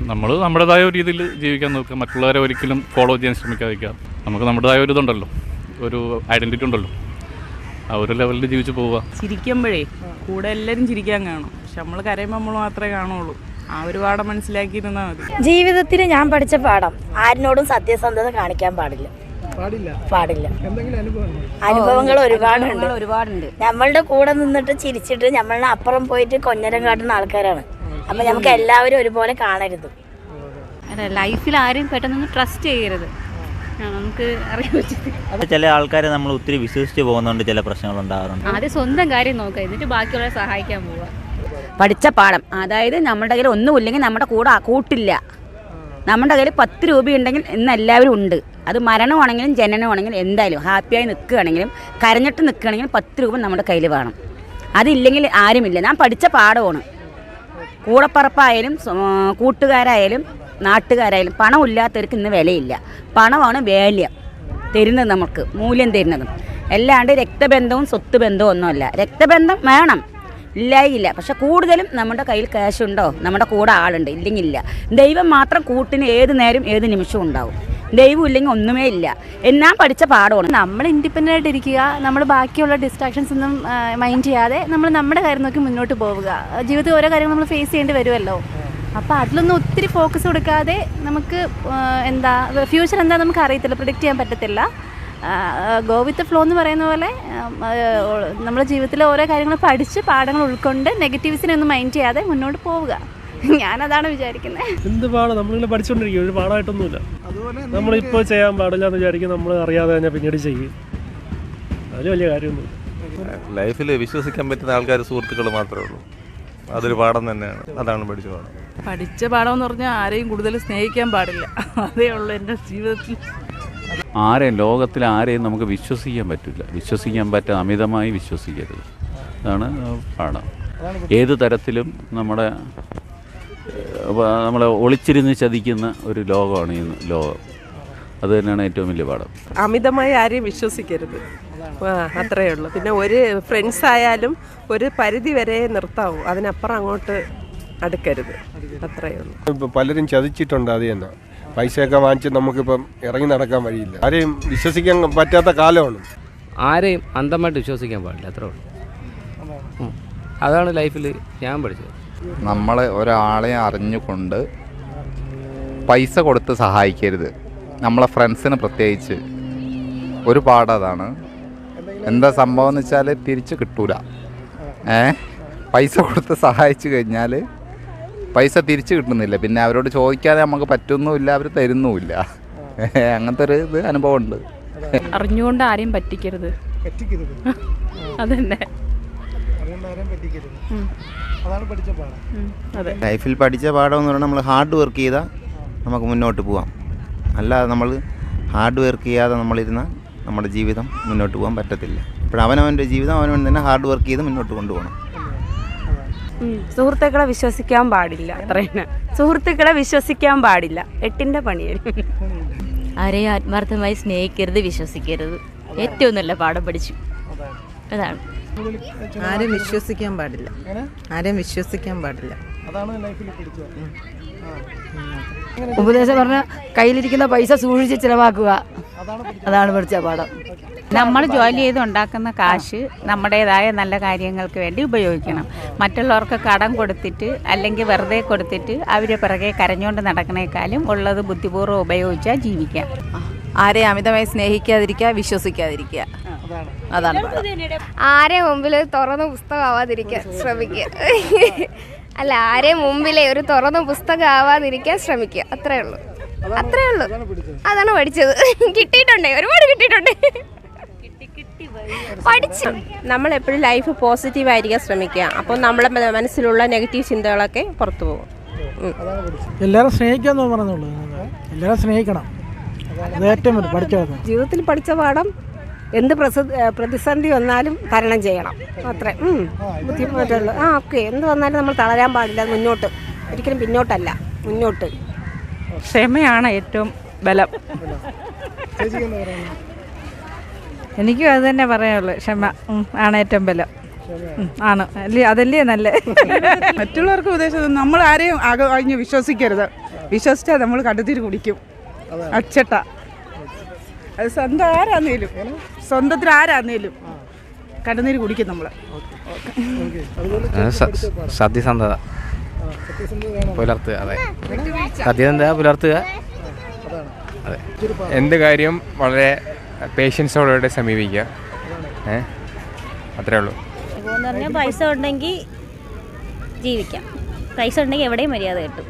നമ്മൾ നമ്മുടേതായ ഒരു രീതിയിൽ ജീവിക്കാൻ നോക്കുക. മറ്റുള്ളവരെ ഒരിക്കലും ഫോളോ ചെയ്യാൻ ശ്രമിക്കാതിരിക്കുക. നമുക്ക് നമ്മുടേതായ ഒരു ഇതുണ്ടല്ലോ. ഒരു ഐഡന്റിറ്റി ഉണ്ടല്ലോ. ആ ഒരു ലെവലിൽ ജീവിച്ചു പോവുക. ചിരിക്കുമ്പോഴേ കൂടെ എല്ലാവരും ചിരിക്കാൻ കാണും. പക്ഷെ നമ്മൾ കരയുമ്പോൾ നമ്മൾ മാത്രമേ കാണുള്ളൂ. ആ ഒരു പാഠം മനസ്സിലാക്കിയിരുന്നാൽ മതി. ജീവിതത്തിൽ ഞാൻ പഠിച്ച പാഠം ആരിനോടും സത്യസന്ധത കാണിക്കാൻ പാടില്ല. പാടില്ല. പാടില്ല. അനുഭവങ്ങൾ? ഒരുപാടുണ്ട്. ഒരുപാടുണ്ട്. നമ്മളുടെ കൂടെ നിന്നിട്ട് ചിരിച്ചിട്ട് നമ്മളുടെ അപ്പുറം പോയിട്ട് കൊഞ്ഞരം കാട്ടുന്ന ആൾക്കാരാണ്. അപ്പൊ നമുക്ക് എല്ലാവരും ഒരുപോലെ കാണരുത്. അതെ ലൈഫിൽ ആരെയും പെട്ടെന്ന് ട്രസ്റ്റ് ചെയ്യരുത്. നമുക്ക് ചില ആൾക്കാരെ നമ്മൾ ഒത്തിരി വിശ്വസിച്ച് പോകുന്നതുകൊണ്ട് ചില പ്രശ്നങ്ങൾ ഉണ്ടാകാറുണ്ട്. ആദ്യം സ്വന്തം കാര്യം നോക്കുക എന്നിട്ട് ബാക്കിയുള്ളവരെ സഹായിക്കാൻ പോവുക. പഠിച്ച പാഠം. അതായത് നമ്മുടെ കയ്യിൽ ഒന്നും ഒന്നുമില്ലെങ്കിൽ നമ്മുടെ കൂടെ കൂട്ടില്ല. നമ്മുടെ കയ്യിൽ പത്ത് രൂപയുണ്ടെങ്കിൽ ഇന്ന് എല്ലാവരും ഉണ്ട്. അത് മരണമാണെങ്കിലും ജനനമാണെങ്കിലും എന്തായാലും ഹാപ്പിയായി നിൽക്കുകയാണെങ്കിലും കരഞ്ഞിട്ട് നിൽക്കുകയാണെങ്കിലും പത്ത് രൂപ നമ്മുടെ കയ്യിൽ വേണം. അതില്ലെങ്കിൽ ആരുമില്ല. ഞാൻ പഠിച്ച പാഠമാണ്. കൂടപ്പറപ്പായാലും കൂട്ടുകാരായാലും നാട്ടുകാരായാലും പണമില്ലാത്തവർക്ക് ഇന്ന് വിലയില്ല. പണമാണ് വാല്യം തരുന്നത് നമുക്ക് മൂല്യം തരുന്നതും. അല്ലാണ്ട് രക്തബന്ധവും സ്വത്ത് ബന്ധവും ഒന്നുമല്ല. രക്തബന്ധം വേണം. ഇല്ലായില്ല പക്ഷെ കൂടുതലും നമ്മുടെ കയ്യിൽ ക്യാഷ് ഉണ്ടോ? നമ്മുടെ കൂടെ ആളുണ്ട്. ഇല്ലെങ്കിൽ ഇല്ല. ദൈവം മാത്രം കൂട്ടിന് ഏത് നേരം ഏത് നിമിഷവും ഉണ്ടാവും. ദൈവം ഇല്ലെങ്കിൽ ഒന്നുമേ ഇല്ല. എന്നാ പഠിച്ച പാഠമാണ്. നമ്മൾ ഇൻഡിപെൻഡന്റ് ആയിട്ട് ഇരിക്കുക നമ്മൾ ബാക്കിയുള്ള ഡിസ്ട്രാക്ഷൻസ് ഒന്നും മൈൻഡ് ചെയ്യാതെ നമ്മൾ നമ്മുടെ കാര്യം നോക്കി മുന്നോട്ട് പോവുക. ജീവിതത്തിൽ ഓരോ കാര്യങ്ങൾ നമ്മൾ ഫേസ് ചെയ്യേണ്ടി വരുമല്ലോ. അപ്പോൾ അതിലൊന്നും ഒത്തിരി ഫോക്കസ് കൊടുക്കാതെ നമുക്ക് എന്താ ഫ്യൂച്ചർ എന്താ നമുക്ക് അറിയത്തില്ല പ്രിഡിക്റ്റ് ചെയ്യാൻ പറ്റത്തില്ല. ഗോ വിത്ത് ഫ്ലോ എന്ന് പറയുന്ന പോലെ നമ്മുടെ ജീവിതത്തിലെ ഓരോ കാര്യങ്ങൾ പഠിച്ച് പാഠങ്ങൾ ഉൾക്കൊണ്ട് നെഗറ്റീവ്സിനെ ഒന്നും മൈൻഡ് ചെയ്യാതെ മുന്നോട്ട് പോവുക. ഞാനതാണ് വിചാരിക്കുന്നത് എന്ത് പാടാ? നമ്മളിങ്ങനെ പഠിച്ചുകൊണ്ടിരിക്കും ഒരു പാടായിട്ടൊന്നുമില്ല. നമ്മളിപ്പോൾ ചെയ്യാൻ പാടില്ല എന്ന് വിചാരിക്കും നമ്മൾ അറിയാതെ തന്നെ പിന്നീട് ചെയ്യും. അതൊരു വലിയ കാര്യമൊന്നുമില്ല. ലൈഫിൽ വിശ്വസിക്കാൻ പറ്റുന്ന ആൾക്കാർ സുഹൃത്തുക്കൾ മാത്രമേ ഉള്ളൂ. അതൊരു പാഠം തന്നെയാണ്. അതാണ് പഠിച്ച പാഠം. പഠിച്ച പാഠം എന്ന് പറഞ്ഞാൽ ആരെയും കൂടുതൽ സ്നേഹിക്കാൻ പാടില്ല. അതേ ഉള്ളൂ എന്റെ ജീവിതത്തിൽ. ആരെയും ലോകത്തിൽ ആരെയും നമുക്ക് വിശ്വസിക്കാൻ പറ്റില്ല. വിശ്വസിക്കാൻ പറ്റാതെ അമിതമായി വിശ്വസിക്കരുത്. അതാണ് പാഠം. ഏത് തരത്തിലും നമ്മുടെ നമ്മളെ ഒളിച്ചിരുന്ന് ചതിക്കുന്ന ഒരു ലോകമാണ് ഈ ലോകം. അത് തന്നെയാണ് ഏറ്റവും വലിയ പാഠം. അമിതമായി ആരെയും വിശ്വസിക്കരുത്. ആ അത്രയേ ഉള്ളൂ. പിന്നെ ഒരു ഫ്രണ്ട്സ് ആയാലും ഒരു പരിധി വരെ നിർത്താവൂ. അതിനപ്പുറം അങ്ങോട്ട് അടുക്കരുത്. അത്രയേ ഉള്ളൂ. ഇപ്പം പലരും ചതിച്ചിട്ടുണ്ട് അത് തന്നെ. പൈസയൊക്കെ വാങ്ങിച്ച് നമുക്കിപ്പം ഇറങ്ങി നടക്കാൻ വഴിയില്ല. ആരെയും വിശ്വസിക്കാൻ പറ്റാത്ത കാലമാണ്. ആരെയും അന്ധമായിട്ട് വിശ്വസിക്കാൻ പാടില്ല. അത്രേ ഉള്ളൂ. അതാണ് ലൈഫിൽ ഞാൻ പഠിച്ചത്. നമ്മൾ ഒരാളെ അറിഞ്ഞുകൊണ്ട് പൈസ കൊടുത്ത് സഹായിക്കരുത്. നമ്മളെ ഫ്രണ്ട്സിന് പ്രത്യേകിച്ച്. ഒരു പാടതാണ് എന്താ സംഭവം എന്ന് വെച്ചാൽ തിരിച്ച് കിട്ടൂല. ഏ? പൈസ കൊടുത്ത് സഹായിച്ചു കഴിഞ്ഞാൽ പൈസ തിരിച്ചു കിട്ടുന്നില്ല. പിന്നെ അവരോട് ചോദിക്കാതെ നമുക്ക് പറ്റുന്നുമില്ല അവർ തരുന്നുമില്ല. അങ്ങനത്തെ ഒരു ഇത് അനുഭവമുണ്ട്. അറിഞ്ഞുകൊണ്ട് ആരെയും പറ്റിക്കരുത്. പറ്റിക്കരുത്. അതന്നെ. പറ്റിക്കരുത്. അതാണ് പഠിച്ച പാഠം. അതെ. ലൈഫിൽ പഠിച്ച പാഠം എന്ന് പറഞ്ഞാൽ നമ്മൾ ഹാർഡ് വർക്ക് ചെയ്താൽ നമുക്ക് മുന്നോട്ട് പോവാം. അല്ലാതെ നമ്മൾ ഹാർഡ് വർക്ക് ചെയ്യാതെ നമ്മളിരുന്നാൽ നമ്മുടെ ജീവിതം മുന്നോട്ട് പോകാൻ പറ്റത്തില്ല. അപ്പോൾ അവനവന്റെ ജീവിതം അവനവൻ തന്നെ ഹാർഡ് വർക്ക് ചെയ്ത് മുന്നോട്ട് കൊണ്ടുപോകണം. സുഹൃത്തുക്കളെ വിശ്വസിക്കാൻ പാടില്ല അത്രയാണ് സുഹൃത്തുക്കളെ വിശ്വസിക്കാൻ പാടില്ല. എട്ടിന്റെ പണിയാണ് ആരെയും ആത്മാർത്ഥമായി സ്നേഹിക്കരുത് വിശ്വസിക്കരുത്. ഏറ്റവും നല്ല പാഠം പഠിച്ചു. അതാണ്. ആരെയും വിശ്വസിക്കാൻ പാടില്ല. ആരും വിശ്വസിക്കാൻ പാടില്ല. അതാണ് ലൈഫിൽ പഠിച്ച ഉപദേശം പറഞ്ഞ കയ്യിലിരിക്കുന്ന പൈസ സൂക്ഷിച്ച് ചിലവാക്കുക. അതാണ് പഠിച്ച പാഠം. നമ്മൾ ജോലി ചെയ്ത് ഉണ്ടാക്കുന്ന കാശ് നമ്മുടേതായ നല്ല കാര്യങ്ങൾക്ക് വേണ്ടി ഉപയോഗിക്കണം. മറ്റുള്ളവർക്ക് കടം കൊടുത്തിട്ട് അല്ലെങ്കിൽ വെറുതെ കൊടുത്തിട്ട് അവരെ പിറകെ കരഞ്ഞുകൊണ്ട് നടക്കണേക്കാളും ഉള്ളത് ബുദ്ധിപൂർവം ഉപയോഗിച്ചാൽ ജീവിക്കാം. ആരെയും അമിതമായി സ്നേഹിക്കാതിരിക്കുക വിശ്വസിക്കാതിരിക്കുക. അതാണ്. ആരെ മുമ്പിൽ തുറന്ന പുസ്തകമാവാതിരിക്കാൻ ശ്രമിക്കുക. അല്ല ആരെ മുമ്പിലെ ഒരു തുറന്ന പുസ്തകം ആവാതിരിക്കാൻ ശ്രമിക്കുക. അത്രേ ഉള്ളൂ. അത്രേ ഉള്ളൂ. അതാണ് പഠിച്ചത്. കിട്ടിയിട്ടുണ്ട് ഒരുപാട് കിട്ടിയിട്ടുണ്ട്. പഠിച്ചു. നമ്മൾ എപ്പോഴും ലൈഫ് പോസിറ്റീവ് ആയിരിക്കാൻ ശ്രമിക്കുക. അപ്പോൾ നമ്മളെ മനസ്സിലുള്ള നെഗറ്റീവ് ചിന്തകളൊക്കെ പുറത്തു പോകും. എല്ലാവരും സ്നേഹിക്കാന്ന് പറഞ്ഞുള്ളൂ. എല്ലാവരും സ്നേഹിക്കണം. ഏറ്റവും ജീവിതത്തിൽ പഠിച്ച പാഠം എന്ത് പ്രതിസന്ധി വന്നാലും തരണം ചെയ്യണം. അത്രേ. ബുദ്ധിമുട്ടുള്ളൂ. ആ ഓക്കെ. എന്ത് വന്നാലും നമ്മൾ തളരാൻ പാടില്ല. മുന്നോട്ട്. ഒരിക്കലും പിന്നോട്ടല്ല. മുന്നോട്ട്. ക്ഷമയാണ് ഏറ്റവും ബലം. എനിക്കും അത് തന്നെ പറയാനുള്ളൂ. ക്ഷമ ആണ് ഏറ്റവും ബലം. ആണ്. അല്ലേ? അതല്ലേ നല്ല? മറ്റുള്ളവർക്ക് ഉപദേശം നമ്മൾ ആരെയും അകഞ്ഞ് വിശ്വസിക്കരുത്. വിശ്വസിച്ചാൽ നമ്മൾ കടുത്തിരി കുടിക്കും. അച്ചട്ട. അത് സ്വന്തം ആരാന്നേലും. സ്വന്തത്തിൽ ആരാന്നേലും. കടന്നീര് കുടിക്കും നമ്മൾ സത്യസന്ധത. പുലർത്തുക അതെ. സത്യസന്ധത പുലർത്തുക. അതെ. എന്ത് കാര്യം വളരെ പേഷ്യൻസോടെ സമീപിക്കുക. ഏ? അത്രേ ഉള്ളൂ. പറഞ്ഞാൽ പൈസ ഉണ്ടെങ്കിൽ ജീവിക്കാം. പൈസ ഉണ്ടെങ്കിൽ എവിടെയും മര്യാദ കിട്ടും.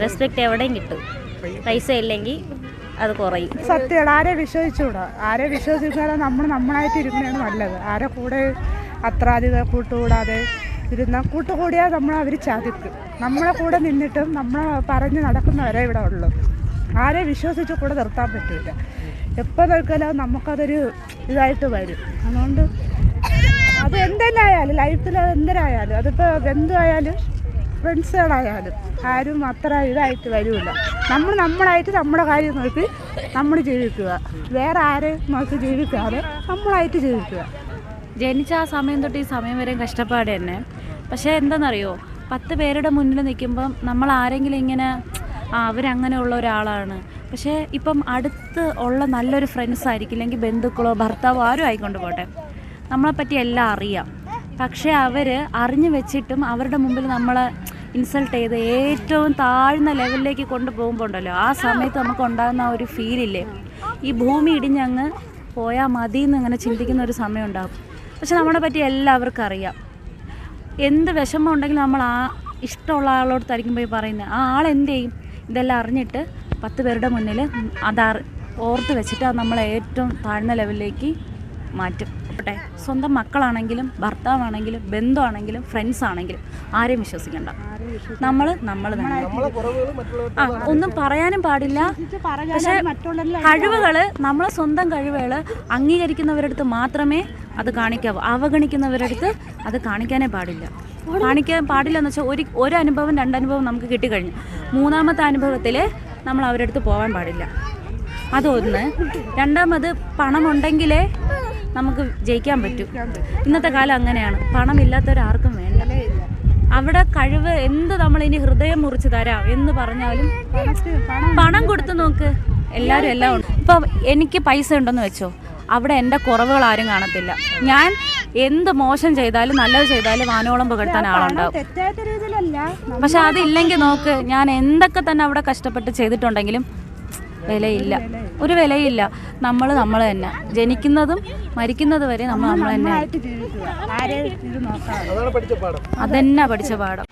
റെസ്പെക്റ്റ് എവിടെയും കിട്ടും. പൈസ ഇല്ലെങ്കിൽ അത് കുറയും. സത്യം ആരെ വിശ്വസിച്ചുകൂടാ? ആരെ വിശ്വസിച്ചാലും നമ്മൾ നമ്മളായിട്ട് ഇരിക്കുന്നതാണ് നല്ലത്. ആരെ കൂടെ അത്ര കൂട്ടുകൂടാതെ ഇരുന്ന കൂട്ടുകൂടിയാൽ നമ്മൾ അവർ ചതിക്കും. നമ്മളെ കൂടെ നിന്നിട്ടും നമ്മളെ പറഞ്ഞ് നടക്കുന്നവരെ ഇവിടെ ഉള്ളു. ആരെ വിശ്വസിച്ച് കൂടെ നിർത്താൻ പറ്റില്ല എപ്പോൾ നോക്കിയാലും നമുക്കതൊരു ഇതായിട്ട് വരും. അതുകൊണ്ട് അത് എന്തെല്ലായാലും ലൈഫിൽ എന്തിനായാലും അതിപ്പോൾ ബന്ധുവായാലും ഫ്രണ്ട്സുകളായാലും ആരും അത്ര ഇതായിട്ട് വരില്ല നമ്മൾ നമ്മളായിട്ട് നമ്മുടെ കാര്യം നോക്കി നമ്മൾ ജീവിക്കുക. വേറെ ആരെയും നോക്കി ജീവിക്കാതെ നമ്മളായിട്ട് ജീവിക്കുക. ജനിച്ച ആ സമയം തൊട്ട് ഈ സമയം വരെ കഷ്ടപ്പാട് തന്നെ. പക്ഷേ എന്താണെന്നറിയോ പത്ത് പേരുടെ മുന്നിൽ നിൽക്കുമ്പം നമ്മൾ ആരെങ്കിലും ഇങ്ങനെ ആ അവരങ്ങനെയുള്ള ഒരാളാണ്. പക്ഷേ ഇപ്പം അടുത്ത് ഉള്ള നല്ലൊരു ഫ്രണ്ട്സ് അല്ലെങ്കിൽ ബന്ധുക്കളോ ഭർത്താവോ ആരും ആയിക്കൊണ്ട് പോട്ടെ. നമ്മളെപ്പറ്റി എല്ലാം അറിയാം. പക്ഷേ അവർ അറിഞ്ഞു വെച്ചിട്ടും അവരുടെ മുമ്പിൽ നമ്മളെ ഇൻസൾട്ട് ചെയ്ത് ഏറ്റവും താഴ്ന്ന ലെവലിലേക്ക് കൊണ്ടുപോകുമ്പോൾ ഉണ്ടല്ലോ ആ സമയത്ത് നമുക്ക് ഉണ്ടാകുന്ന ഒരു ഫീലില്ലേ ഈ ഭൂമി ഇടിഞ്ഞങ്ങ് പോയാൽ മതി എന്ന് അങ്ങനെ ചിന്തിക്കുന്ന ഒരു സമയം ഉണ്ടാകും പക്ഷെ നമ്മളെ പറ്റി എല്ലാവർക്കും അറിയാം. എന്ത് വിഷമം ഉണ്ടെങ്കിലും നമ്മൾ ആ ഇഷ്ടമുള്ള ആളോടത്തായിരിക്കും പോയി പറയുന്നത് ആ ആൾ എന്ത് ചെയ്യും? ഇതെല്ലാം അറിഞ്ഞിട്ട് പത്ത് പേരുടെ മുന്നിൽ അത് ഓർത്ത് വെച്ചിട്ട് അത് നമ്മളെ ഏറ്റവും താഴ്ന്ന ലെവലിലേക്ക് മാറ്റും. പോട്ടെ സ്വന്തം മക്കളാണെങ്കിലും ഭർത്താവാണെങ്കിലും ബന്ധുവാണെങ്കിലും ഫ്രണ്ട്സ് ആണെങ്കിലും ആരെയും വിശ്വസിക്കണ്ട. നമ്മൾ നമ്മൾ ആ ഒന്നും പറയാനും പാടില്ല. പക്ഷേ കഴിവുകൾ നമ്മളെ സ്വന്തം കഴിവുകൾ അംഗീകരിക്കുന്നവരടുത്ത് മാത്രമേ അത് കാണിക്കാവൂ. അവഗണിക്കുന്നവരടുത്ത് അത് കാണിക്കാനേ പാടില്ല. കാണിക്കാൻ പാടില്ല എന്ന് വെച്ചാൽ ഒരു ഒരു അനുഭവം രണ്ടനുഭവം നമുക്ക് കിട്ടിക്കഴിഞ്ഞു. മൂന്നാമത്തെ അനുഭവത്തിൽ നമ്മൾ അവരടുത്ത് പോകാൻ പാടില്ല. അതൊന്ന്. രണ്ടാമത് പണമുണ്ടെങ്കിലേ നമുക്ക് ജയിക്കാൻ പറ്റും. ഇന്നത്തെ കാലം അങ്ങനെയാണ്. പണമില്ലാത്തവരാർക്കും വേണ്ട. അവിടെ കഴിവ് എന്ത് നമ്മൾ ഇനി ഹൃദയം മുറിച്ച് തരാം എന്ന് പറഞ്ഞാലും പണം കൊടുത്ത് നോക്ക്. എല്ലാവരും എല്ലാം ഉണ്ട്. ഇപ്പം എനിക്ക് പൈസ ഉണ്ടെന്ന് വെച്ചോ. അവിടെ എന്റെ കുറവുകൾ ആരും കാണത്തില്ല. ഞാൻ എന്ത് മോശം ചെയ്താലും നല്ലത് ചെയ്താലും വാനോളം പുകഴ്ത്താൻ ആളുണ്ടാവും. പക്ഷെ അതില്ലെങ്കിൽ നോക്ക് ഞാൻ എന്തൊക്കെ തന്നെ അവിടെ കഷ്ടപ്പെട്ട് ചെയ്തിട്ടുണ്ടെങ്കിലും വിലയില്ല. ഒരു വിലയില്ല. നമ്മൾ നമ്മൾ തന്നെ. ജനിക്കുന്നതും മരിക്കുന്നത് വരെ നമ്മൾ നമ്മൾ തന്നെ അതന്നെ പഠിച്ച പാഠം.